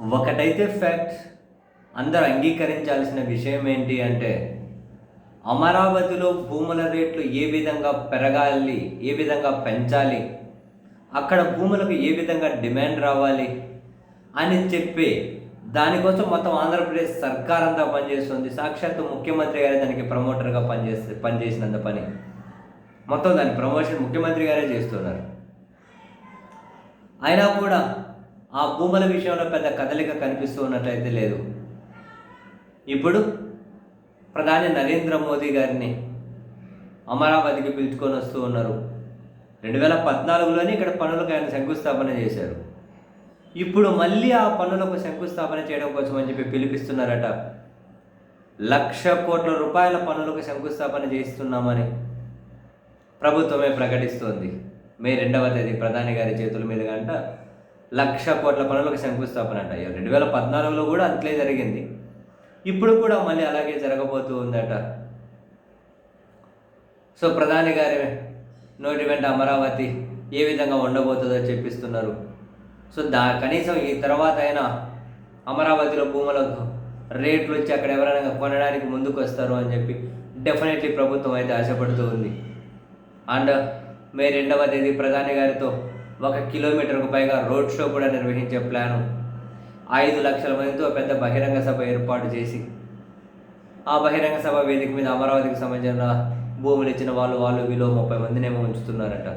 ఒకటైతే ఫ్యాక్ట్ అందరు అంగీకరించాల్సిన విషయం ఏంటి అంటే అమరావతిలో భూముల రేట్లు ఏ విధంగా పెరగాలి ఏ విధంగా పెంచాలి అక్కడ భూములకు ఏ విధంగా డిమాండ్ రావాలి అని చెప్పి దానికోసం మొత్తం ఆంధ్రప్రదేశ్ సర్కార్ అంతా పనిచేస్తుంది. సాక్షాత్తు ముఖ్యమంత్రి గారే దానికి ప్రమోటర్గా పనిచేస్తే పనిచేసినంత పని. మొత్తం దాని ప్రమోషన్ ముఖ్యమంత్రి గారే చేస్తున్నారు. అయినా కూడా ఆ భూముల విషయంలో పెద్ద కదలిక కనిపిస్తూ ఉన్నట్లయితే లేదు. ఇప్పుడు ప్రధాని నరేంద్ర మోదీ గారిని అమరావతికి పిలుచుకొని వస్తూ ఉన్నారు. రెండు వేల పద్నాలుగులోనే ఇక్కడ పనులకు ఆయన శంకుస్థాపన చేశారు. ఇప్పుడు మళ్ళీ ఆ పనులకు శంకుస్థాపన చేయడం కోసం అని చెప్పి పిలిపిస్తున్నారట. లక్ష కోట్ల రూపాయల పనులకు శంకుస్థాపన చేస్తున్నామని ప్రభుత్వమే ప్రకటిస్తోంది. మే రెండవ తేదీ ప్రధాని గారి చేతుల మీద గంట లక్ష కోట్ల పనులకు శంకుస్థాపన అంట. రెండు వేల పద్నాలుగులో కూడా అట్లే జరిగింది. ఇప్పుడు కూడా మళ్ళీ అలాగే జరగబోతూ ఉందట. సో ప్రధాని గారి నోటి వెంట అమరావతి ఏ విధంగా ఉండబోతుందో చెప్పిస్తున్నారు. సో దా కనీసం ఈ తర్వాత అయినా అమరావతిలో భూములకు రేట్లు వచ్చి అక్కడ ఎవరైనా కొనడానికి ముందుకు వస్తారు అని చెప్పి డెఫినెట్లీ ప్రభుత్వం అయితే ఆశపడుతూ ఉంది. అండ్ మే రెండవ తేదీ ప్రధాని గారితో ఒక కిలోమీటర్కు పైగా రోడ్ షో కూడా నిర్వహించే ప్లాను. ఐదు లక్షల మందితో పెద్ద బహిరంగ సభ ఏర్పాటు చేసి ఆ బహిరంగ సభ వేదిక మీద అమరావతికి సంబంధించిన భూములు ఇచ్చిన వాళ్ళు వాళ్ళు వీళ్ళు ముప్పై మందినేమో ఉంచుతున్నారట.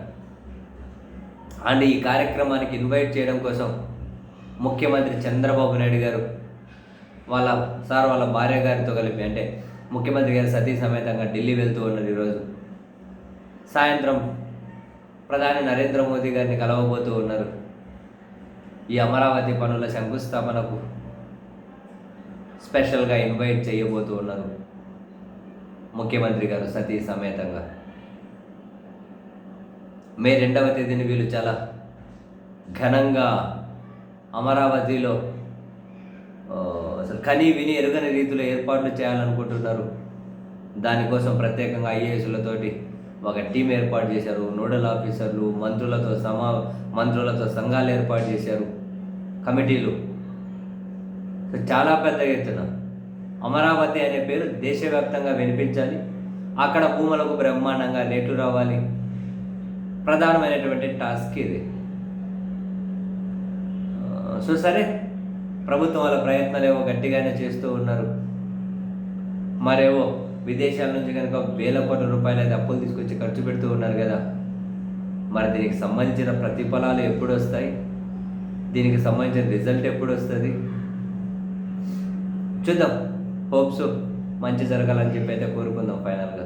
అండ్ ఈ కార్యక్రమానికి ఇన్వైట్ చేయడం కోసం ముఖ్యమంత్రి చంద్రబాబు నాయుడు గారు వాళ్ళ సార్ వాళ్ళ భార్య గారితో కలిపి అంటే ముఖ్యమంత్రి గారు సతీ సమేతంగా ఢిల్లీ వెళ్తూ ఉన్నారు ఈరోజు. సాయంత్రం ప్రధాని నరేంద్ర మోదీ గారిని కలవబోతూ ఉన్నారు. ఈ అమరావతి పనుల శంకుస్థాపనకు స్పెషల్గా ఇన్వైట్ చేయబోతూ ఉన్నారు. ముఖ్యమంత్రి గారు సతీ సమేతంగా. మే రెండవ తేదీని వీళ్ళు చాలా ఘనంగా అమరావతిలో అసలు కని విని ఎరుగని రీతిలో ఏర్పాట్లు చేయాలనుకుంటున్నారు. దానికోసం ప్రత్యేకంగా ఐఏఎస్లతోటి ఒక టీం ఏర్పాటు చేశారు నోడల్ ఆఫీసర్లు మంత్రులతో సమా మంత్రులతో సంఘాలు ఏర్పాటు చేశారు కమిటీలు. సో చాలా పెద్ద ఎత్తున. అమరావతి అనే పేరు దేశవ్యాప్తంగా వినిపించాలి. అక్కడ భూములకు బ్రహ్మాండంగా రేట్లు రావాలి. ప్రధానమైనటువంటి టాస్క్ ఇది. సో సరే ప్రభుత్వం వాళ్ళ ప్రయత్నాలు ఏవో గట్టిగానే చేస్తూ ఉన్నారు. మరేవో విదేశాల నుంచి కనుక వేల కోట్ల రూపాయలు అయితే అప్పులు తీసుకొచ్చి ఖర్చు పెడుతూ ఉన్నారు కదా. మరి దీనికి సంబంధించిన ప్రతిఫలాలు ఎప్పుడు వస్తాయి? దీనికి సంబంధించిన రిజల్ట్ ఎప్పుడు వస్తుంది? చూద్దాం. హోప్స్ మంచి జరగాలని చెప్పి అయితే కోరుకుందాం ఫైనల్గా.